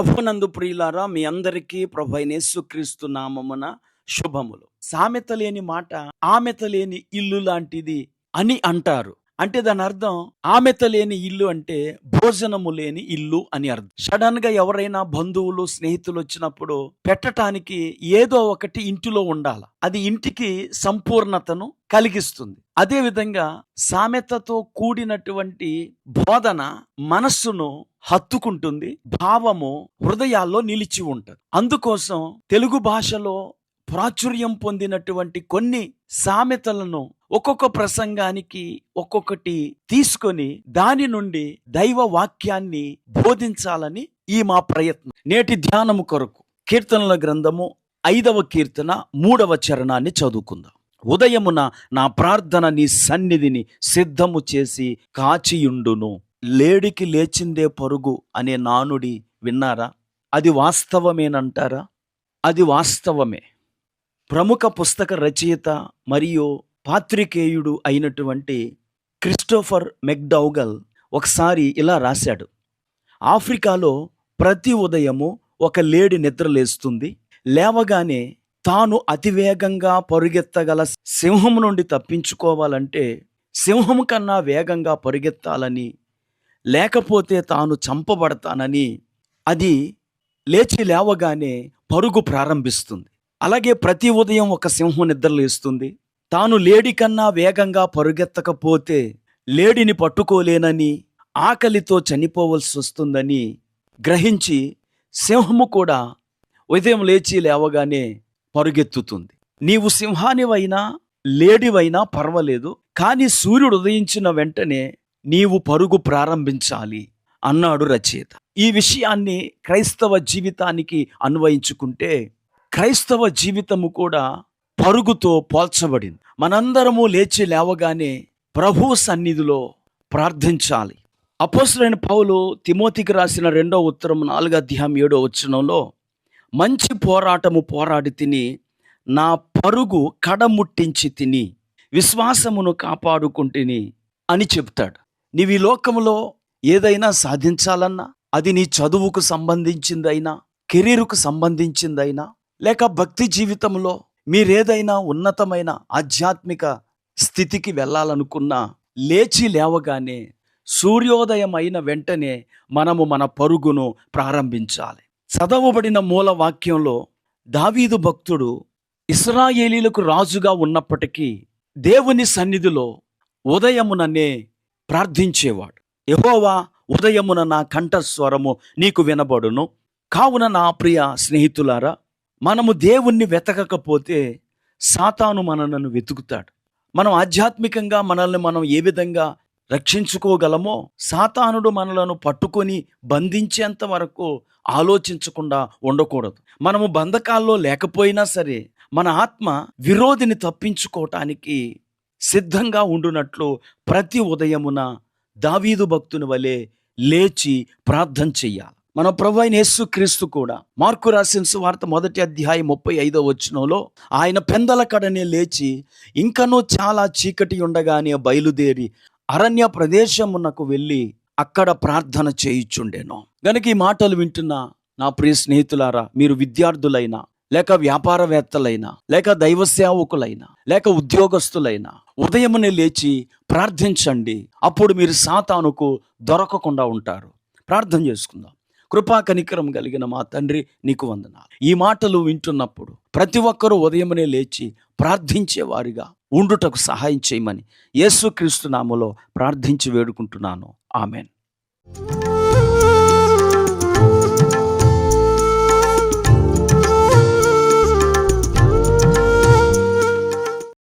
ప్రభునందు ప్రియులారా మీ అందరికీ ప్రభు అయిన యేసుక్రీస్తు నామమున శుభములు. సామెత లేని మాట ఆమెత లేని ఇల్లు లాంటిది అని అంటారు. అంటే దాని అర్థం ఆమెత లేని ఇల్లు అంటే భోజనము లేని ఇల్లు అని అర్థం. సడన్గా ఎవరైనా బంధువులు స్నేహితులు వచ్చినప్పుడు పెట్టటానికి ఏదో ఒకటి ఇంటిలో ఉండాలి. అది ఇంటికి సంపూర్ణతను కలిగిస్తుంది. అదే విధంగా సామెతతో కూడినటువంటి బోధన మనస్సును హత్తుకుంటుంది భావము హృదయాల్లో నిలిచి ఉంటుంది. అందుకోసం తెలుగు భాషలో ప్రాచుర్యం పొందినటువంటి కొన్ని సామెతలను ఒక్కొక్క ప్రసంగానికి ఒక్కొక్కటి తీసుకొని దాని నుండి దైవ వాక్యాన్ని బోధించాలని ఈ మా ప్రయత్నం. నేటి ధ్యానము కొరకు కీర్తనల గ్రంథము ఐదవ కీర్తన మూడవ చరణాన్ని చదువుకుందాం. ఉదయమున నా ప్రార్థన నీ సన్నిధిని సిద్ధము చేసి కాచియుండును. లేడికి లేచిందే పరుగు అనే నానుడి విన్నారా? అది వాస్తవమేనంటారా? అది వాస్తవమే. ప్రముఖ పుస్తక రచయిత మరియు పాత్రికేయుడు అయినటువంటి క్రిస్టోఫర్ మెక్డౌగల్ ఒకసారి ఇలా రాశాడు. ఆఫ్రికాలో ప్రతి ఉదయము ఒక లేడి నిద్రలేస్తుంది లేవగానే తాను అతివేగంగా పరుగెత్తగల సింహం నుండి తప్పించుకోవాలంటే సింహం కన్నా వేగంగా పరుగెత్తాలని లేకపోతే తాను చంపబడతానని అది లేచి లేవగానే పరుగు ప్రారంభిస్తుంది. అలాగే ప్రతి ఉదయం ఒక సింహం నిద్రలేస్తుంది తాను లేడి కన్నా వేగంగా పరుగెత్తకపోతే లేడిని పట్టుకోలేనని ఆకలితో చనిపోవలసి వస్తుందని గ్రహించి సింహము కూడా ఉదయం లేచి లేవగానే పరుగెత్తుతుంది. నీవు సింహానివైనా లేడివైనా పర్వాలేదు కానీ సూర్యుడు ఉదయించిన వెంటనే నీవు పరుగు ప్రారంభించాలి అన్నాడు రచయిత. ఈ విషయాన్ని క్రైస్తవ జీవితానికి అన్వయించుకుంటే క్రైస్తవ జీవితము కూడా పరుగుతో పోల్చబడింది. మనందరము లేచి లేవగానే ప్రభు సన్నిధిలో ప్రార్థించాలి. అపోసరైన పౌలు తిమోతికి రాసిన రెండో ఉత్తరం నాలుగో అధ్యాయం ఏడో వచ్చనంలో మంచి పోరాటము పోరాడి తిని నా పరుగు కడముట్టించి తిని విశ్వాసమును కాపాడుకుంటుని అని చెప్తాడు. నీవు ఈ లోకంలో ఏదైనా సాధించాలన్నా అది నీ చదువుకు సంబంధించిందైనా కెరీర్కు సంబంధించిందైనా లేక భక్తి జీవితంలో మీరేదైనా ఉన్నతమైన ఆధ్యాత్మిక స్థితికి వెళ్ళాలనుకున్నా లేచి లేవగానే సూర్యోదయం అయిన వెంటనే మనము మన పరుగును ప్రారంభించాలి. చదవబడిన మూల వాక్యంలో దావీదు భక్తుడు ఇస్రాయేలీలకు రాజుగా ఉన్నప్పటికీ దేవుని సన్నిధిలో ఉదయముననే ప్రార్థించేవాడు. యహోవా ఉదయమున నా కంఠస్వరము నీకు వినబడును. కావున నా ప్రియ స్నేహితులారా మనము దేవుణ్ణి వెతకకపోతే సాతాను మనలను వెతుకుతాడు. మనం ఆధ్యాత్మికంగా మనల్ని మనం ఏ విధంగా రక్షించుకోగలమో సాతానుడు మనలను పట్టుకొని బంధించేంత వరకు ఆలోచించకుండా ఉండకూడదు. మనము బంధకాల్లో లేకపోయినా సరే మన ఆత్మ విరోధిని తప్పించుకోవటానికి సిద్ధంగా ఉండునట్లు ప్రతి ఉదయమున దావీదు భక్తుని వలె లేచి ప్రార్థన చెయ్యాలి. మన ప్రభు అయిన యేసు క్రీస్తు కూడా మార్కు రాసిన సువార్త మొదటి అధ్యాయం ముప్పై ఐదో వచనంలో ఆయన పెందల కడనే లేచి ఇంకనూ చాలా చీకటి ఉండగానే బయలుదేరి అరణ్య ప్రదేశమునకు వెళ్ళి అక్కడ ప్రార్థన చేయుచుండెను. గనక ఈ మాటలు వింటున్న నా ప్రియ స్నేహితులారా మీరు విద్యార్థులైనా లేక వ్యాపారవేత్తలైనా లేక దైవ సేవకులైనా లేక ఉద్యోగస్తులైనా ఉదయమునే లేచి ప్రార్థించండి. అప్పుడు మీరు సాతానుకు దొరకకుండా ఉంటారు. ప్రార్థన చేసుకుందాం. కృపా కనికరం కలిగిన మా తండ్రి నీకు వందనాలు. ఈ మాటలు వింటున్నప్పుడు ప్రతి ఒక్కరూ ఉదయమునే లేచి ప్రార్థించే వారిగా ఉండుటకు సహాయం చేయమని యేసుక్రీస్తు నామలో ప్రార్థించి వేడుకుంటున్నాను. ఆమెన్.